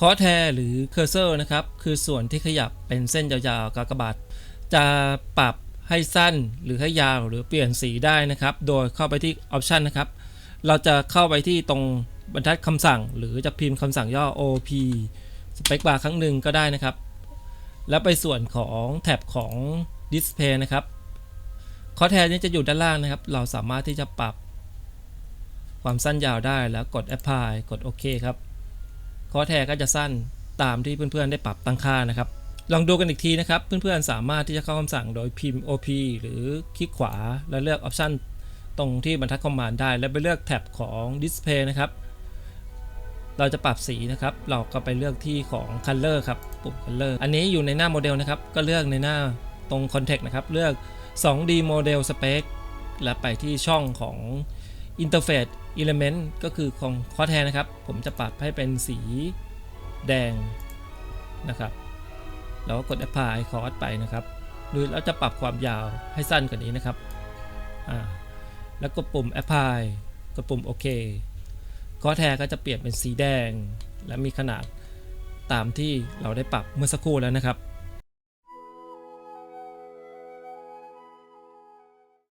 คอแทหรือเคอร์เซอร์นะครับ คือส่วนที่ขยับเป็นเส้นยาวๆกากบาทจะปรับให้สั้นหรือให้ยาวหรือเปลี่ยนสีได้นะครับ โดยเข้าไปที่ออปชันนะครับ เราจะเข้าไปที่ตรงบรรทัดคำสั่ง หรือจะพิมพ์คำสั่งย่อ OP สเปคบาร์ครั้งหนึ่งก็ได้นะครับ แล้วไปส่วนของแท็บของ Display นะครับคอแทนี้จะอยู่ด้านล่างนะครับ เราสามารถที่จะปรับความสั้นยาวได้แล้วกด Apply กดโอเคครับ คอแทก็จะสั้นตามที่เพื่อนๆได้ปรับตั้งค่านะครับ ลองดูกันอีกทีนะครับ เพื่อนๆสามารถที่จะเข้าคำสั่งโดยพิมพ์ OP หรือคลิกขวาแล้วเลือกออปชันตรงที่บรรทัดคอมมานด์ได้ แล้วไปเลือกแท็บของ Display นะครับเราจะปรับสีนะครับ เราก็ไปเลือกที่ของ Color ครับปุ่ม Color อันนี้อยู่ในหน้าโมเดลนะครับ ก็เลือกในหน้าตรง Context นะครับ เลือก 2D Model Spec และไปที่ช่องของ Interface Element ก็คือของคอร์แทนะครับ ผมจะปรับให้เป็นสีแดงนะครับ แล้วก็กด Apply Cost ไปนะครับ หรือเราจะปรับความยาวให้สั้นกว่านี้นะครับอ่าแล้วกดปุ่ม Apply กดปุ่มโอเคคอร์แทก็จะเปลี่ยนเป็นสีแดง และมีขนาดตามที่เราได้ปรับเมื่อสักครู่แล้วนะครับ